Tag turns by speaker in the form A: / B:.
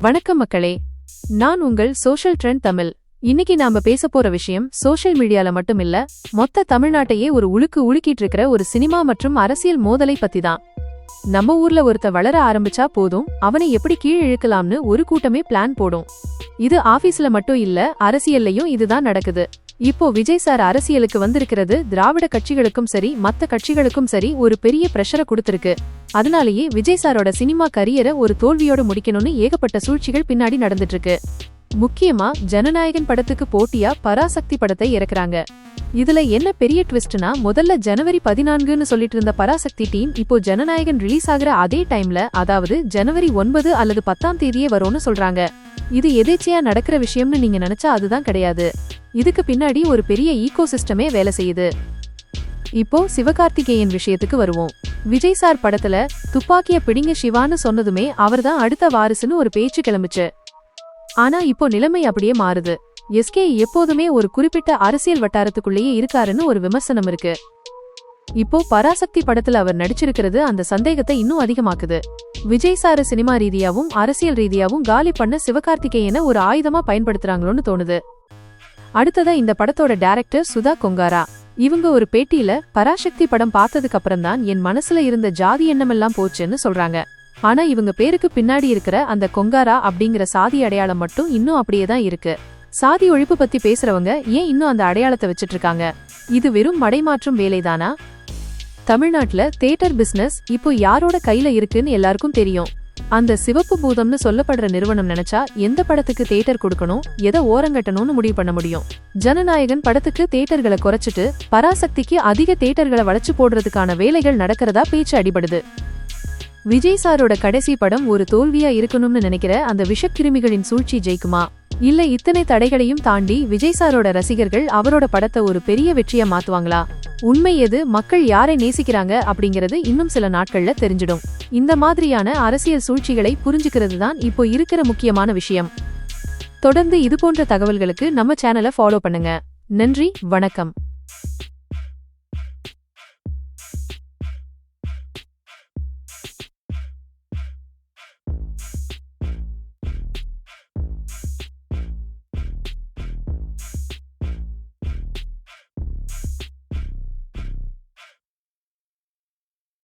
A: வணக்கம் மக்களே. நான் உங்கள் சோஷியல் ட்ரெண்ட் தமிழ். இன்னைக்கு நாம பேச போற விஷயம் சோஷியல் மீடியால மட்டும் இல்ல மொத்த தமிழ்நாட்டையே ஒரு உழுக்கு உலுக்கிட்டு இருக்கிற ஒரு சினிமா மற்றும் அரசியல் மோதலை பத்தி தான் நம்ம ஊர்ல ஒருத்த வளர ஆரம்பிச்சா போதும் அவனை எப்படி கீழ் இழுக்கலாம்னு ஒரு கூட்டமே பிளான் போடும். இது ஆபீஸ்ல மட்டும் இல்ல அரசியல்லையும் இதுதான் நடக்குது. இப்போ விஜய் சார் அரசியலுக்கு வந்திருக்கிறது திராவிட கட்சிகளுக்கும் சரி மத்த கட்சிகளுக்கும் சரி ஒரு பெரிய பிரஷரை கொடுத்திருக்கு. அதனாலேயே விஜய் சாரோட சினிமா கரியரை ஒரு தோல்வியோட முடிக்கணும்னு ஏகப்பட்ட சூழ்ச்சிகள் பின்னாடி நடந்துட்டு இருக்கு முக்கியமா ஜனநாயகன் படத்துக்கு போட்டியா பராசக்தி படத்தை இறக்குறாங்க. இதுல என்ன பெரிய ட்விஸ்ட்னா முதல்ல ஜனவரி பதினான்குன்னு சொல்லிட்டு இருந்த பராசக்தி டீம் இப்போ ஜனநாயகன் ரிலீஸ் ஆகுற அதே டைம்ல அதாவது ஜனவரி ஒன்பது அல்லது பத்தாம் தேதியே வரும்னு சொல்றாங்க. இது எதேச்சையா நடக்கிற விஷயம்னு நீங்க நினைச்சா அதுதான் கிடையாது. இதுக்கு பின்னாடி ஒரு பெரிய ஈகோ சிஸ்டமே வேலை செய்யுது. இப்போ சிவகார்த்திகேயன் விஷயத்துக்கு வருவோம். விஜய் சார் படத்துல துப்பாக்கிய பிடிங்க சிவான்னு சொன்னதுமே அவர்தான் அடுத்த வாரிசுன்னு ஒரு பேச்சு கிளம்புச்சு. ஆனா இப்போ நிலைமை அப்படியே மாறுது. எஸ்கே எப்போதுமே ஒரு குறிப்பிட்ட அரசியல் வட்டாரத்துக்குள்ளேயே இருக்காருன்னு ஒரு விமர்சனம் இருக்கு. இப்போ பராசக்தி படத்துல அவர் நடிச்சிருக்கிறது அந்த சந்தேகத்தை இன்னும் அதிகமாக்குது. விஜய் சார சினிமா ரீதியாவும் அரசியல் ரீதியாவும் காலி பண்ண சிவகார்த்திகேயனை ஒரு ஆயுதமா பயன்படுத்துறாங்களோன்னு தோணுது. அடுத்ததா இந்த படத்தோட டைரக்டர் சுதா கொங்காரா. இவங்க ஒரு பேட்டியில பராசக்தி படம் பார்த்ததுக்கு அப்புறம் தான் என் மனசுல இருந்த ஜாதி எண்ணமெல்லாம் போச்சுன்னு சொல்றாங்க. ஆனா இவங்க பேருக்கு பின்னாடி இருக்கிற அந்த கொங்காரா அப்படிங்கிற சாதி அடையாளம் மட்டும் இன்னும் அப்படியே தான் இருக்கு. சாதி ஒழிப்பு பத்தி பேசுறவங்க ஏன் இன்னும் அந்த அடையாளத்தை வச்சிட்டு இருக்காங்க இது வெறும் மடைமாற்றும் வேலைதானா? தமிழ்நாட்டுல தேட்டர் பிசினஸ் இப்போ யாரோட கையில இருக்குன்னு எல்லாருக்கும் தெரியும். அந்த சிவப்பு பூதம்னு சொல்லப்படுற நிறுவனம் நினைச்சா எந்த படத்துக்கு தேட்டர் கொடுக்கணும் எதை ஓரங்கட்டணும்னு முடிவு பண்ண முடியும். ஜனநாயகன் படத்துக்கு தேட்டர்களை குறைச்சிட்டு பராசக்திக்கு அதிக தேட்டர்களை வளைச்சு போடுறதுக்கான வேலைகள் நடக்கிறதா பேச்சு அடிபடுது. விஜய் சாரோட கடைசி படம் ஒரு தோல்வியா இருக்கணும்னு நினைக்கிற அந்த விஷக்கிருமிகளின் சூழ்ச்சி ஜெயிக்குமா? இல்ல இத்தனை தடைகளையும் தாண்டி விஜய் சாரோட ரசிகர்கள் அவரோட படத்தை ஒரு பெரிய வெற்றியா மாத்துவாங்களா? உண்மை எது? மக்கள் யாரை நேசிக்கிறாங்க? அப்படிங்கறது இன்னும் சில நாட்கள்ல தெரிஞ்சிடும். இந்த மாதிரியான அரசியல் சூழ்ச்சிகளை புரிஞ்சுக்கிறது தான் இப்போ இருக்கிற முக்கியமான விஷயம். தொடர்ந்து இது போன்ற தகவல்களுக்கு நம்ம சேனலை ஃபாலோ பண்ணுங்க. நன்றி வணக்கம்.